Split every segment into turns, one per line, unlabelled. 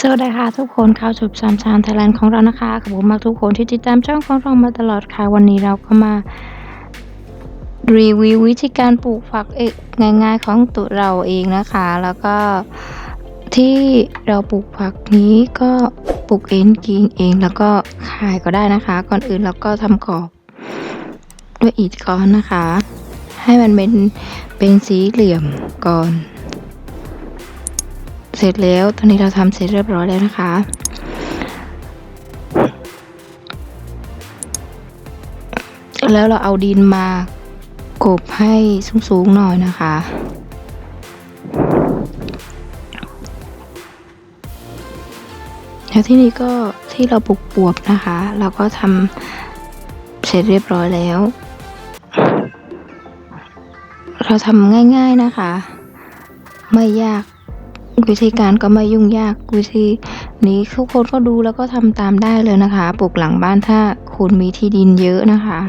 สวัสดีค่ะทุกคนเข้าสู่ซันชานไทยแลนด์ของเรานะคะขอบคุณมากทุกคนที่ติดตามช่องของเรามาตลอดค่ะ วันนี้เราก็มา รีวิววิธีการปลูกฝักเอกง่ายๆของตัวเราเองนะคะ แล้วก็ที่เราปลูกผักนี้ก็ปลูกเองกินเองแล้วก็ขายก็ได้นะคะ ก่อนอื่นเราก็ทำกรอบด้วยอิฐก้อนนะคะ ให้มันเป็นเป็นสีเหลี่ยมก่อน เสร็จแล้ว ตอนนี้เราทำเสร็จเรียบร้อยแล้วนะคะ แล้วเราเอาดินมากบให้สูงๆหน่อยนะคะแล้วที่นี้ก็ที่เราปลูกบวบนะคะ เราก็ทำเสร็จเรียบร้อยแล้ว เราทำง่ายๆนะคะ ไม่ยาก วิธีการก็ไม่ยุ่งยากวิธีนี้ทุกคนก็ดูแล้วก็ทำตามได้เลยนะคะ ปลูกหลังบ้านถ้าคุณมีที่ดินเยอะนะคะ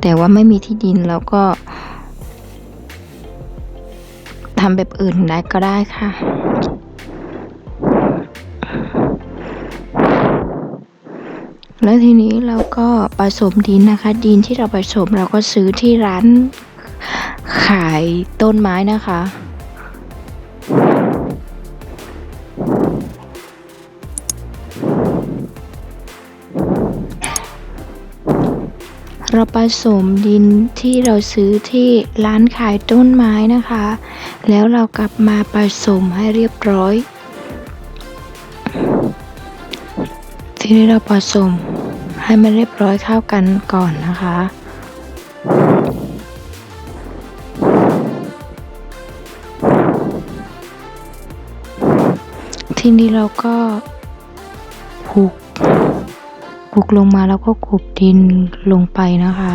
แต่ว่าไม่มีที่ดินแล้วก็ทำแบบอื่นได้ก็ได้ค่ะแล้วทีนี้เราก็ผสมดินนะคะ ดินที่เราผสมเราก็ซื้อที่ร้านขายต้นไม้นะคะ เราผสมดินที่เราซื้อที่ร้านขายต้นไม้นะคะ แล้วเรากลับมาผสมให้เรียบร้อย ทีนี้เราผสมให้มันเรียบร้อยเข้ากันก่อนนะคะทีนี้เราก็ผูก ลูกลงมาแล้วก็กบดินลงไปนะคะ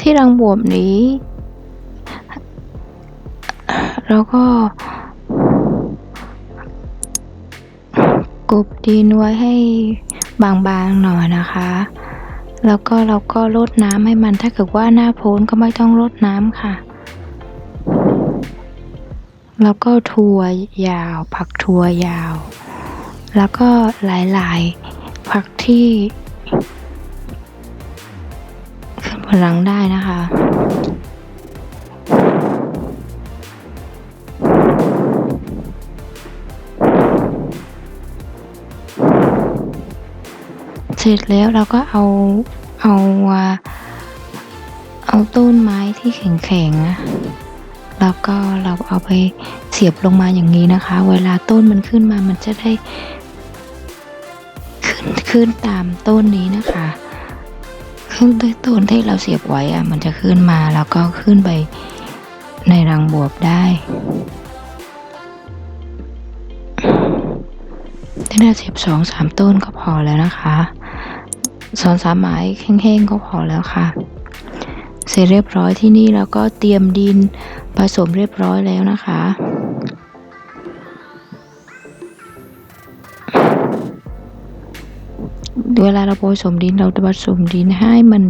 ที่รังบวบนี้เราก็ กบดินไว้ให้บางๆหน่อยนะคะ แล้วก็เราก็รดน้ำให้มันถ้าเกิดว่าหน้าโพ้นก็ไม่ต้องรดน้ำค่ะ แล้วก็ถั่วยาว ผักถั่วยาว แล้วก็หลายๆ ผักที่ขึ้นบนหลังได้นะคะ ร็จแล้วเราก็เอาเอาเอาต้นไม้ที่แข็งๆนะแล้วก็เราเอาไปเสียบลงมาอย่างนี้นะคะ เวลาต้นมันขึ้นมามันจะได้ขึ้นขึ้นตามต้นนี้นะคะขึ้นด้วยต้นที่เราเสียบไว้อะมันจะขึ้นมาแล้วก็ขึ้นไปในรังบวบได้ที่น่าเสียบสองสามต้นก็พอแล้วนะคะ สองสามไม้แห้งๆก็พอแล้วค่ะ เสร็จเรียบร้อยที่นี่แล้วก็เตรียมดินผสมเรียบร้อยแล้วนะคะเวลาเราผสมดินเราจะผสมดินให้มัน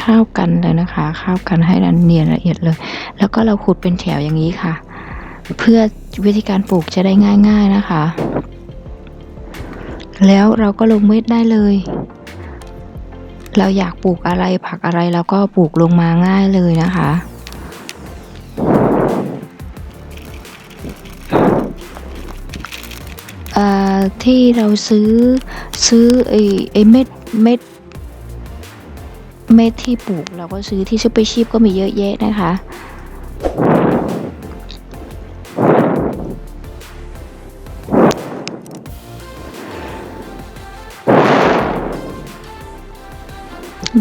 เข้ากันเลยนะคะเข้ากันให้ละเนียนละเอียดเลย แล้วก็เราขุดเป็นแถวอย่างนี้ค่ะ เพื่อวิธีการปลูกจะได้ง่าย ๆนะคะ แล้วเราก็ลงเม็ดได้เลย เราอยากปลูกอะไรผักอะไรเราก็ปลูกลงมาง่ายเลยนะคะอ่อที่เราซื้อซื้อไอ้ไอ้เม็ดเม็ดเม็ดที่ปลูกเราก็ซื้อที่ซูเปอร์ชีพก็มีเยอะแยะนะคะ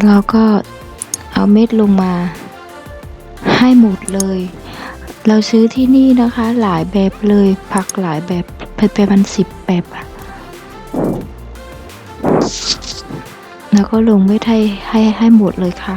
เราก็เอาเม็ดลงมาให้หมดเลย เราซื้อที่นี่นะคะหลายแบบเลยผักหลายแบบเป็นประมาณสิบแบบแล้วก็ลงเม็ดให้ให้ให้หมดเลยค่ะ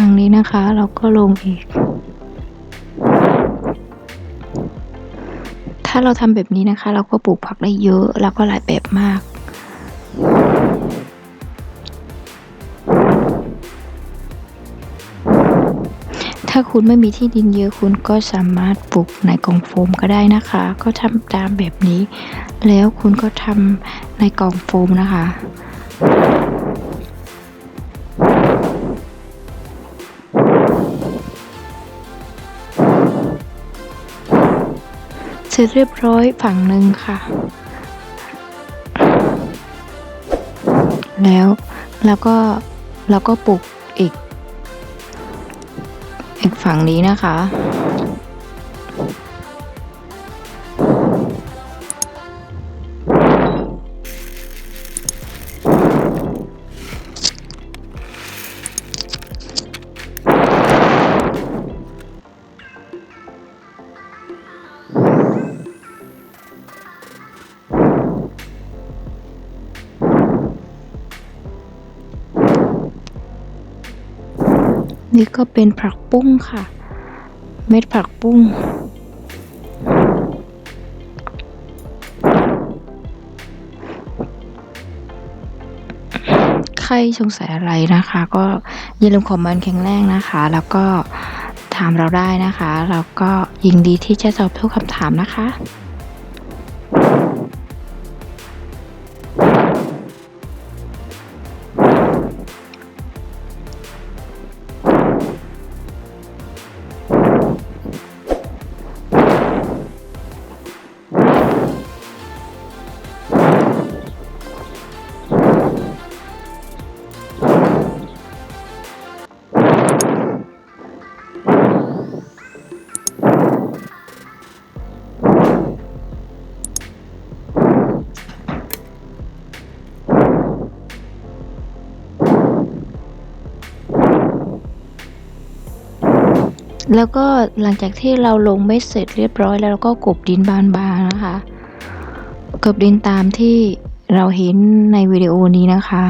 ฝั่งนี้นะคะ เราก็ลงอีก ถ้าเราทำแบบนี้นะคะ เราก็ปลูกผักได้เยอะ แล้วก็หลายแบบมากถ้าคุณไม่มีที่ดินเยอะคุณก็สามารถปลูกในกล่องโฟมก็ได้นะคะ ก็ทำตามแบบนี้ แล้วคุณก็ทำในกล่องโฟมนะคะ ร็จเรียบร้อยฝั่งหนึ่งค่ะ แล้วแล้วก็แล้วก็ปลูกอีก อีกฝั่งนี้นะคะ นี่ก็เป็นผักปุ้งค่ะ เม็ดผักปุ้ง ใครสงสัยอะไรนะคะ ก็อย่าลืมคอมเมนต์แข็งแรงนะคะ แล้วก็ถามเราได้นะคะแล้วก็ยินดีที่จะตอบทุกคำถามนะคะ แล้วก็หลังจากที่เราลงไม่เสร็จเรียบร้อยแล้วเราก็กบดินบางๆนะคะกบดินตามที่เราเห็นในวิดีโอนี้นะคะ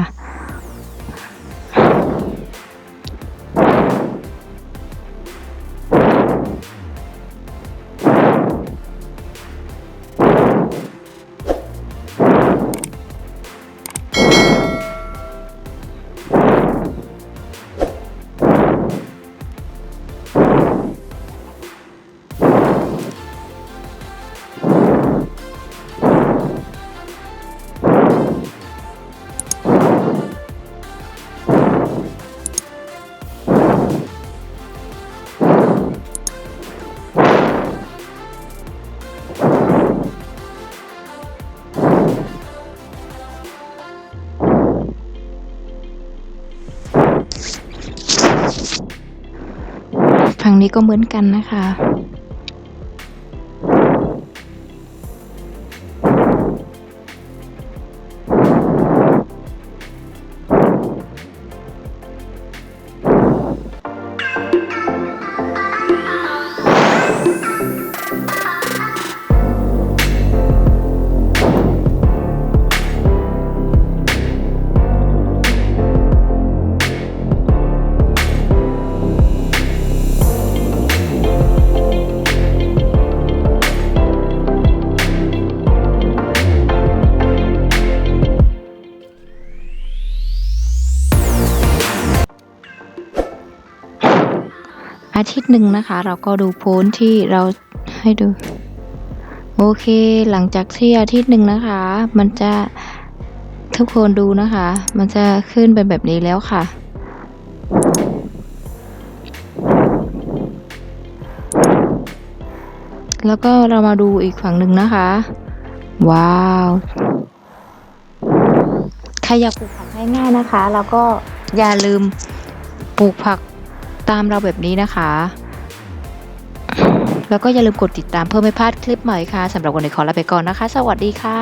นี้ก็เหมือนกันนะคะ อาทิตย์หนึ่งนะคะ เราก็ดูโพสต์ที่เราให้ดู โอเค หลังจากที่อาทิตย์หนึ่งนะคะ มันจะทุกคนดูนะคะ มันจะขึ้นเป็นแบบนี้แล้วค่ะแล้วก็เรามาดูอีกฝั่งหนึ่งนะคะ ว้าวใครอยากปลูกผักง่ายๆนะคะ แล้วก็อย่าลืมปลูกผัก ตามเราแบบนี้นะคะ แล้วก็อย่าลืมกดติดตามเพื่อไม่พลาดคลิปใหม่ค่ะสำหรับวันนี้ขอลาไปก่อนนะคะ สวัสดีค่ะ